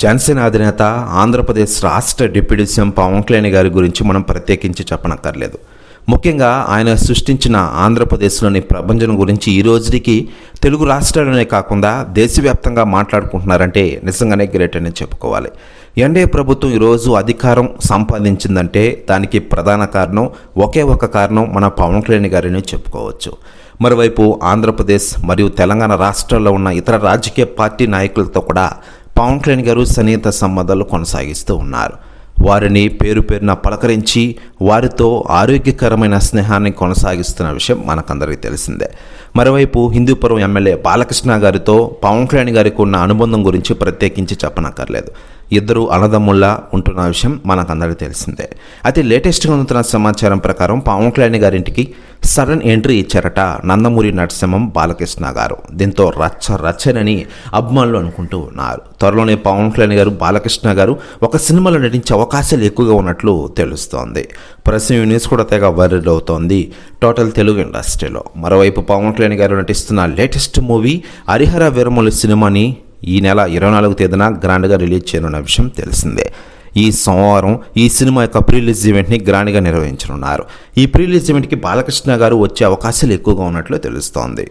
జనసేన అధినేత ఆంధ్రప్రదేశ్ రాష్ట్ర deputy CM Pawan Kalyan గారి గురించి మనం ప్రత్యేకించి చెప్పనక్కర్లేదు. ముఖ్యంగా ఆయన సృష్టించిన ఆంధ్రప్రదేశ్లోని ప్రభంజనం గురించి ఈ రోజుకి తెలుగు రాష్ట్రాలనే కాకుండా దేశవ్యాప్తంగా మాట్లాడుకుంటున్నారంటే నిజంగానే గ్రేట్ అని చెప్పుకోవాలి. ఎన్డీఏ ప్రభుత్వం ఈరోజు అధికారం సంపాదించిందంటే దానికి ప్రధాన కారణం ఒకే ఒక కారణం మన పవన్ కళ్యాణ్ గారిని చెప్పుకోవచ్చు. మరోవైపు ఆంధ్రప్రదేశ్ మరియు తెలంగాణ రాష్ట్రాల్లో ఉన్న ఇతర రాజకీయ పార్టీ నాయకులతో కూడా పవన్ కళ్యాణ్ గారు సన్నిహిత సంబంధాలు కొనసాగిస్తూ ఉన్నారు. వారిని పేరు పేరున పలకరించి వారితో ఆరోగ్యకరమైన స్నేహాన్ని కొనసాగిస్తున్న విషయం మనకందరికీ తెలిసిందే. మరోవైపు హిందూపురం ఎమ్మెల్యే బాలకృష్ణ గారితో పవన్ కళ్యాణ్ గారికి ఉన్న అనుబంధం గురించి ప్రత్యేకించి చెప్పనక్కర్లేదు. ఇద్దరు అన్నదమ్ముల్లా ఉంటున్న విషయం మనకందరికీ తెలిసిందే. అయితే లేటెస్ట్గా అందుతున్న సమాచారం ప్రకారం పవన్ కళ్యాణ్ గారింటికి సడన్ ఎంట్రీ ఇచ్చారట నందమూరి నరసింహం బాలకృష్ణ గారు. దీంతో రచ్చ రచ్చనని అభిమానులు అనుకుంటూ ఉన్నారు. త్వరలోనే పవన్ కళ్యాణ్ గారు బాలకృష్ణ గారు ఒక సినిమాలో నటించే అవకాశాలు ఎక్కువగా ఉన్నట్లు తెలుస్తోంది. ప్రస్తుతం న్యూస్ కూడా తెగ వైరల్ అవుతోంది టోటల్ తెలుగు ఇండస్ట్రీలో. మరోవైపు పవన్ కళ్యాణ్ గారు నటిస్తున్న లేటెస్ట్ మూవీ హరిహర వీరములు సినిమాని ఈ నెల ఇరవై నాలుగు తేదీన గ్రాండ్గా రిలీజ్ చేయనున్న విషయం తెలిసిందే. ఈ సోమవారం ఈ సినిమా యొక్క ప్రీలీజ్ ఈవెంట్ని గ్రాండ్గా నిర్వహించనున్నారు. ఈ ప్రీలీజ్ ఈవెంట్కి బాలకృష్ణ గారు వచ్చే అవకాశాలు ఎక్కువగా ఉన్నట్లు తెలుస్తోంది.